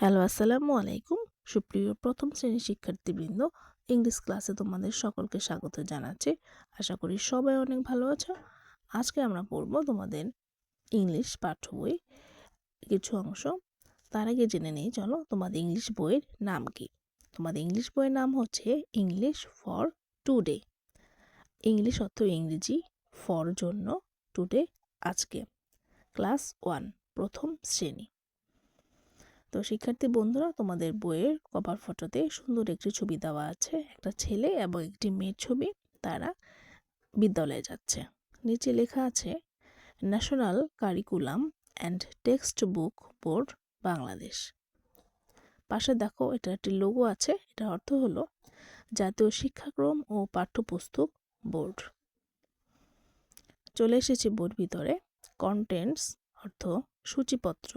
Hello, আসসালামু আলাইকুম। সুপ্রিয় প্রথম শ্রেণির শিক্ষার্থীবৃন্দ ইংলিশ ক্লাসে তোমাদের সকলকে স্বাগত জানাচ্ছি। আশা করি সবাই অনেক ভালো আছো। আজকে আমরা পড়ব তোমাদের ইংলিশ পাঠ্য বই কিছু অংশ। তার আগে জেনে নিই, চলো তোমাদের ইংলিশ বইয়ের নাম কি? তোমাদের ইংলিশ বইয়ের নাম হচ্ছে ইংলিশ ফর টুডে ইংলিশ অর্থ ইংরেজি ফর জন্য টুডে আজকে। ক্লাস ওয়ান প্রথম শ্রেণি। তো শিক্ষার্থী বন্ধুরা, তোমাদের বইয়ের কভার ফটোতে সুন্দর একটি ছবি দেওয়া আছে। একটা ছেলে এবং একটি মেয়ের ছবি তারা বিদ্যালয়ে যাচ্ছে। নিচে লেখা আছে national curriculum and textbook board Bangladesh পাশে দেখো, এটা একটি লোগো আছে। এটা অর্থ হলো, জাতীয় শিক্ষাক্রম ও পাঠ্যপুস্তক বোর্ড। চলে এসেছি বোর্ড ভিতরে। কন্টেন্টস অর্থ সূচিপত্র।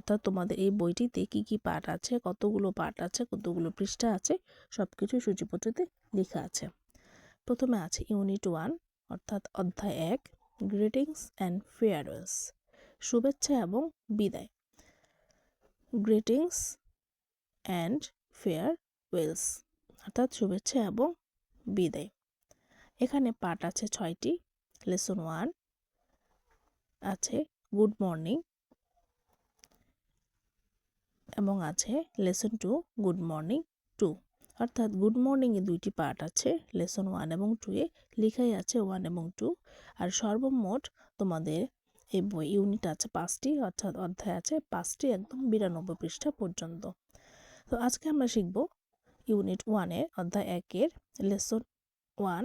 অর্থাৎ তোমাদের এই বইটিতে কি কি পাঠ আছে, কতগুলো পাঠ আছে, কতগুলো পৃষ্ঠা আছে সব কিছু সূচিপত্রতে লেখা আছে। প্রথমে আছে ইউনিট ওয়ান, অর্থাৎ অধ্যায় এক, গ্রিটিংস অ্যান্ড ফেয়ারওয়েলস, শুভেচ্ছা এবং বিদায়। গ্রিটিংস অ্যান্ড ফেয়ার ওয়েলস অর্থাৎ শুভেচ্ছা এবং বিদায়। এখানে পাঠ আছে ছয়টি, লেসন ওয়ান আছে গুড মর্নিং এবং আছে lesson two good morning two অর্থাৎ গুড মর্নিংয়ে দুইটি পার্ট আছে লেসন ওয়ান এবং টুয়ে লেখাই আছে ওয়ান এবং টু আর সর্বমোট তোমাদের এই বই ইউনিট আছে পাঁচটি, অর্থাৎ অধ্যায় আছে পাঁচটি একদম বিরানব্বই পৃষ্ঠা পর্যন্ত। তো আজকে আমরা শিখব ইউনিট ওয়ানের অধ্যায় একের লেসন ওয়ান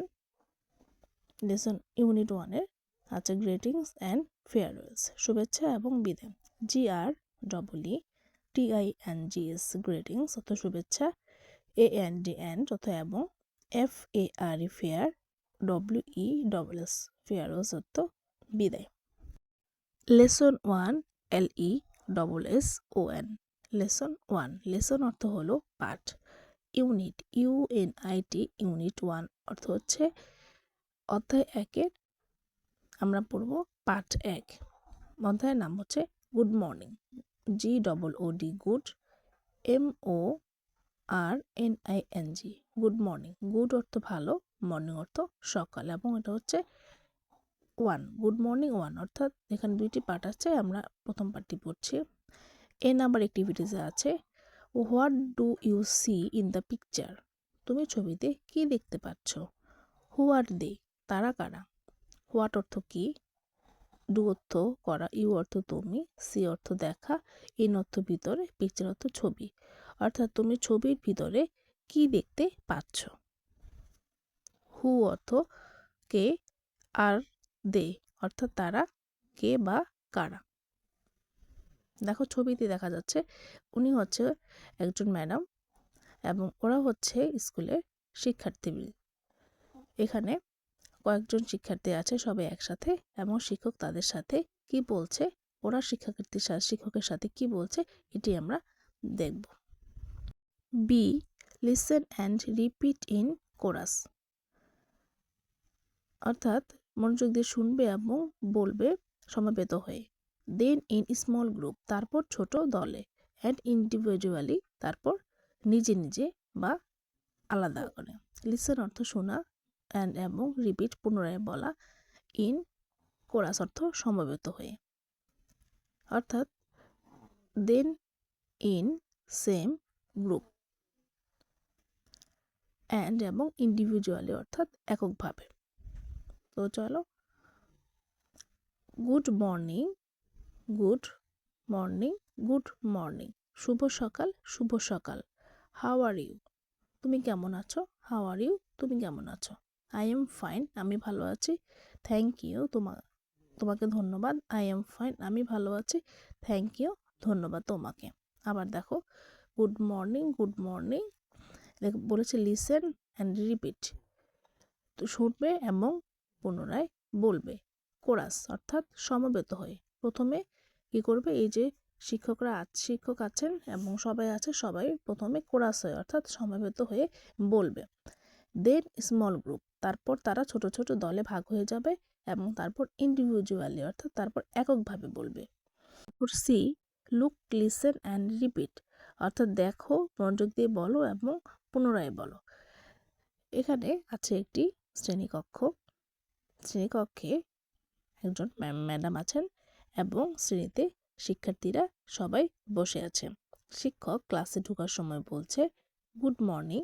লেসন ইউনিট ওয়ানের আছে গ্রেটিংস অ্যান্ড ফেয়ারওয়েলস শুভেচ্ছা এবং বিদায়। জি আর ডবল ই টিআইএনজিএস গ্রেটিংস অর্থ শুভেচ্ছা এ এন ডি এন্ড অর্থ এবং F A R E fare W E double S fare fares অর্থ বিদায়। Lesson one L E double S O N lesson one lesson অর্থ হলো পাঠ। Unit U N I T unit one অর্থ হচ্ছে অধ্যায় একের, আমরা পড়ব পাঠ এক। অধ্যায়ের নাম হচ্ছে good morning G double O D good M O R N I N G good morning good অর্থ ভালো মর্নিং অর্থ সকাল, এবং এটা হচ্ছে ওয়ান গুড মর্নিং ওয়ান অর্থাৎ এখানে দুইটি পার্ট আছে, আমরা প্রথম পার্টটি পড়ছি। এ নাম্বার অ্যাক্টিভিটিসে আছে what do you see in the picture তুমি ছবিতে কি দেখতে পাচ্ছ? হু আর দে তারা কারা? হোয়াট অর্থ কি? ডু অর্থ করা, ইউ অর্থ তুমি, সি অর্থ দেখা ইন অর্থ ভিতরে, পিকচার অর্থ ছবি। অর্থাৎ তুমি ছবির ভিতরে কি দেখতে পাচ্ছ? হু অর্থ কে আর দে, অর্থাৎ তারা কে বা কারা। দেখো ছবিতে দেখা যাচ্ছে, উনি হচ্ছে একজন ম্যাডাম এবং ওরা হচ্ছে স্কুলের শিক্ষার্থী। এখানে কয়েকজন শিক্ষার্থী আছে সবাই একসাথে এবং শিক্ষক তাদের সাথে কি বলছে, ওরা শিক্ষার্থীর সাথে শিক্ষকের সাথে কি বলছে, এটি আমরা দেখব। B listen and repeat in chorus অর্থাৎ মনোযোগ দিয়ে শুনবে এবং বলবে সমাবেত হয়ে। দেন ইন স্মল গ্রুপ তারপর ছোট দলে অ্যান্ড ইন্ডিভিজুয়ালি তারপর নিজে নিজে বা আলাদা করে। লিসেন অর্থ শোনা অ্যান্ড এবং রিপিট পুনরায় বলা ইন কোরাস অর্থ সমবেত হয়ে। অর্থাৎ then in same group and এবং ইন্ডিভিজুয়ালি অর্থাৎ এককভাবে। তো চলো good morning good morning good morning শুভ সকাল শুভ সকাল হাও আর ইউ তুমি কেমন আছো? হাও আর ইউ তুমি কেমন আছো? আই এম ফাইন আমি ভালো আছি। থ্যাংক ইউ তোমা, তোমাকে ধন্যবাদ। আই এম ফাইন আমি ভালো আছি। থ্যাংক ইউ ধন্যবাদ তোমাকে। আবার দেখো গুড মর্নিং গুড মর্নিং বলেছে লিসেন অ্যান্ড রিপিট তো শুনবে এবং পুনরায় বলবে। কোরাস অর্থাৎ সমবেত হয়ে। প্রথমে কি করবে? এই যে শিক্ষকরা শিক্ষক আছেন এবং সবাই আছে, সবাই প্রথমে কোরাস হয়ে, অর্থাৎ সমবেত হয়ে বলবে। দেন স্মল গ্রুপ তারপর তারা ছোট ছোট দলে ভাগ হয়ে যাবে এবং তারপর ইন্ডিভিজুয়ালি অর্থাৎ তারপর এককভাবে বলবে। C look listen and repeat অর্থাৎ দেখো, মনোযোগ দিয়ে বলো এবং পুনরায় বলো। এখানে আছে একটি শ্রেণীকক্ষ। শ্রেণীকক্ষে একজন ম্যাম, ম্যাডাম আছেন এবং শ্রেণীতে শিক্ষার্থীরা সবাই বসে আছে। শিক্ষক ক্লাসে ঢোকার সময় বলছে, গুড মর্নিং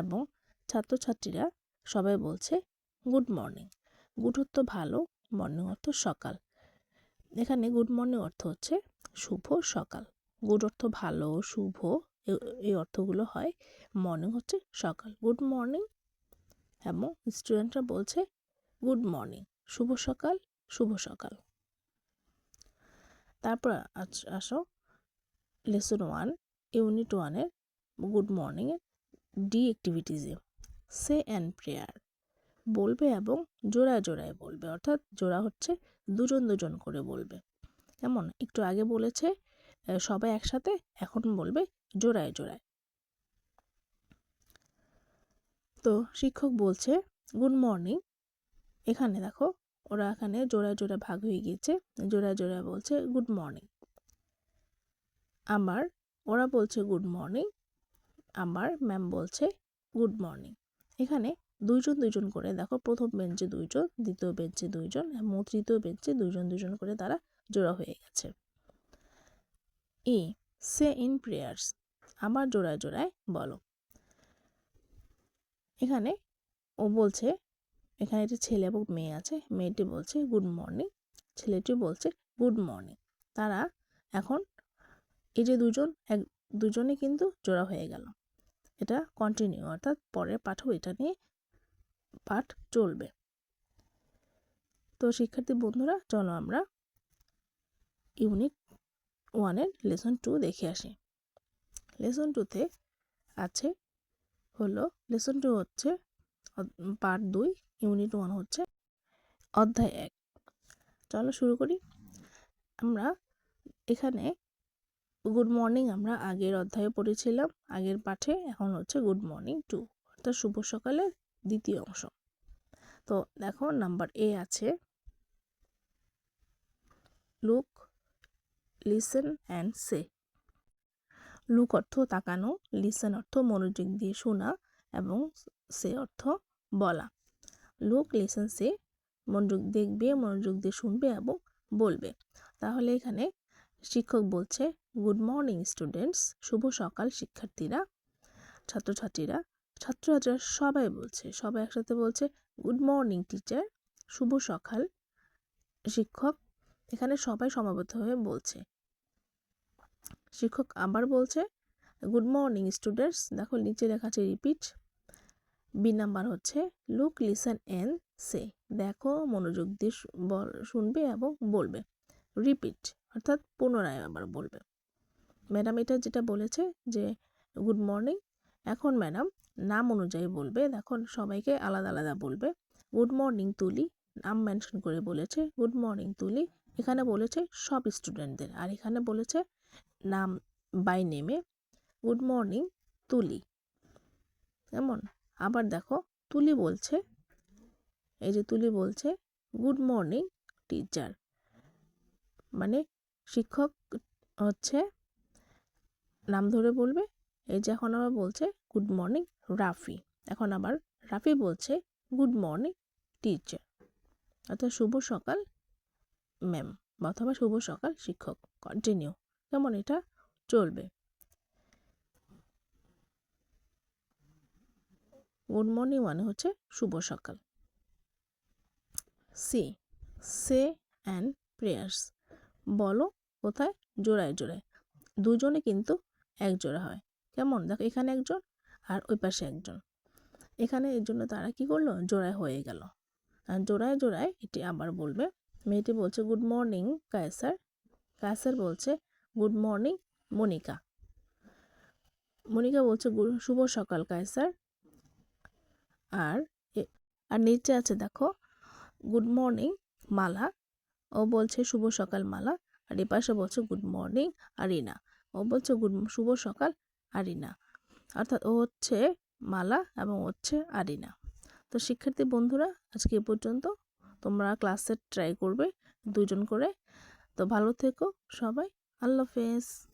এবং ছাত্রছাত্রীরা সবাই বলছে, গুড মর্নিং। গুড অর্থ ভালো, মর্নিং অর্থ সকাল। এখানে গুড মর্নিং অর্থ হচ্ছে, শুভ সকাল। গুড অর্থ ভালো, শুভ এই অর্থগুলো হয়, মর্নিং হচ্ছে সকাল। গুড মর্নিং এবং স্টুডেন্টরা বলছে, গুড মর্নিং। শুভ সকাল শুভ সকাল। তারপর আস- লেসন ওয়ান, ইউনিট ওয়ানের গুড মর্নিংয়ের ডি অ্যাক্টিভিটিজে। Say and prayer. বলবে এবং জোড়ায় জোড়ায় বলবে, অর্থাৎ জোড়া হচ্ছে দুজন দুজন করে বলবে। কেমন? একটু আগে বলেছে সবাই একসাথে, এখন বলবে জোড়ায় জোড়ায়। তো শিক্ষক বলছে, গুড মর্নিং। এখানে দেখো, ওরা এখানে জোড়ায় জোড়ায় ভাগ হয়ে গিয়েছে, জোড়ায় জোড়ায় বলছে, গুড মর্নিং। আমার, ওরা বলছে, গুড মর্নিং। আমার ম্যাম বলছে, গুড মর্নিং। এখানে দুইজন দুইজন করে দেখো প্রথম বেঞ্চে দুইজন, দ্বিতীয় বেঞ্চে দুইজন এবং তৃতীয় বেঞ্চে দুইজন দুইজন করে তারা জোড়া হয়ে গেছে। ই সে ইন প্রেয়ার্স, আবার জোড়ায় জোড়ায় বলো। এখানে ও বলছে, এখানে একটি ছেলে এবং মেয়ে আছে, মেয়েটি বলছে, গুড মর্নিং। ছেলেটি বলছে, গুড মর্নিং। তারা এখন এই যে দুজন এক দুজনে কিন্তু জোড়া হয়ে গেল। এটা কন্টিনিউ অর্থাৎ পরের পাঠও এটা নিয়ে পাঠ চলবে। তো শিক্ষার্থী বন্ধুরা, চলো আমরা ইউনিট ওয়ানের লেসন টু দেখে আসি। লেসন টুতে আছে হলো লেসন টু হচ্ছে পার্ট দুই ইউনিট ওয়ান হচ্ছে অধ্যায় এক। চলো শুরু করি। আমরা এখানে গুড মর্নিং আমরা আগের অধ্যায়ে পড়েছিলাম, আগের পাঠে, এখন হচ্ছে গুড মর্নিং টু অর্থাৎ শুভ সকালের দ্বিতীয় অংশ। তো দেখো নাম্বার এ আছে। Look listen and say look অর্থ তাকানো লিসেন অর্থ মনোযোগ দিয়ে শোনা এবং সে অর্থ বলা। লুক লিসেন সে মনোযোগ দেখবে, মনোযোগ দিয়ে শুনবে এবং বলবে। তাহলে এখানে শিক্ষক বলছে গুড মর্নিং স্টুডেন্টস শুভ সকাল, শিক্ষার্থীরা, ছাত্রছাত্রীরা। ছাত্রছাত্রীরা সবাই বলছে, সবাই একসাথে বলছে গুড মর্নিং টিচার শুভ সকাল, শিক্ষক। এখানে সবাই সমাবেত হয়ে বলছে। শিক্ষক আবার বলছে গুড মর্নিং স্টুডেন্টস দেখো, নিচে লেখা আছে রিপিট বি নাম্বার হচ্ছে লুক লিসেন এন্ড সে দেখো, মনোযোগ দিয়ে শুনবে এবং বলবে। রিপিট অর্থাৎ পুনরায় আবার বলবে। ম্যাডাম এটা যেটা বলেছে যে, গুড মর্নিং। এখন ম্যাডাম নাম অনুযায়ী বলবে দেখো সবাইকে আলাদা আলাদা বলবে। গুড মর্নিং তুলি। নাম মেনশন করে বলেছে, গুড মর্নিং তুলি। এখানে বলেছে সব স্টুডেন্টদের, আর এখানে বলেছে নাম বাই নেমে, গুড মর্নিং তুলি। কেমন? আবার দেখো, তুলি বলছে, এই যে তুলি বলছে, গুড মর্নিং টিচার। মানে শিক্ষক হচ্ছে নাম ধরে বলবে? এই যে এখন আবার বলছে, গুড মর্নিং, রাফি। এখন আবার রাফি বলছে, গুড মর্নিং, টিচার। অর্থাৎ শুভ সকাল, ম্যাম, অথবা শুভ সকাল, শিক্ষক কন্টিনিউ কেমন এটা? চলবে। গুড মর্নিং মানে হচ্ছে শুভ সকাল। সি, সে অ্যান্ড প্রেয়ার্স বলো কোথায়? জোড়ায় জোড়ায়। দুজনে কিন্তু এক জোড়া হয়। কেমন? দেখো, এখানে একজন আর ওই পাশে একজন। এখানে এর জন্য তারা কি করল? জোড়ায় হয়ে গেল। আর জোড়ায় জোড়ায় এটি আবার বলবে, মেয়েটি বলছে, গুড মর্নিং, কায়সার। কায়সার বলছে, গুড মর্নিং, মনিকা। মনিকা বলছে, "গু- শুভ সকাল, কায়সার। আর আর নিচে আছে, দেখো, গুড মর্নিং, মালা। ও বলছে, শুভ সকাল, মালা। আর এ পাশে বলছে, গুড মর্নিং, আরিনা। ও বলছে গুড শুভ সকাল, আরিনা। অর্থাৎ ও হচ্ছে মালা এবং হচ্ছে আরিনা। তো শিক্ষার্থী বন্ধুরা, আজকে এ পর্যন্ত। তোমরা ক্লাসে ট্রাই করবে দুজন করে। তো ভালো থেকো সবাই। আল্লাহ হাফেজ।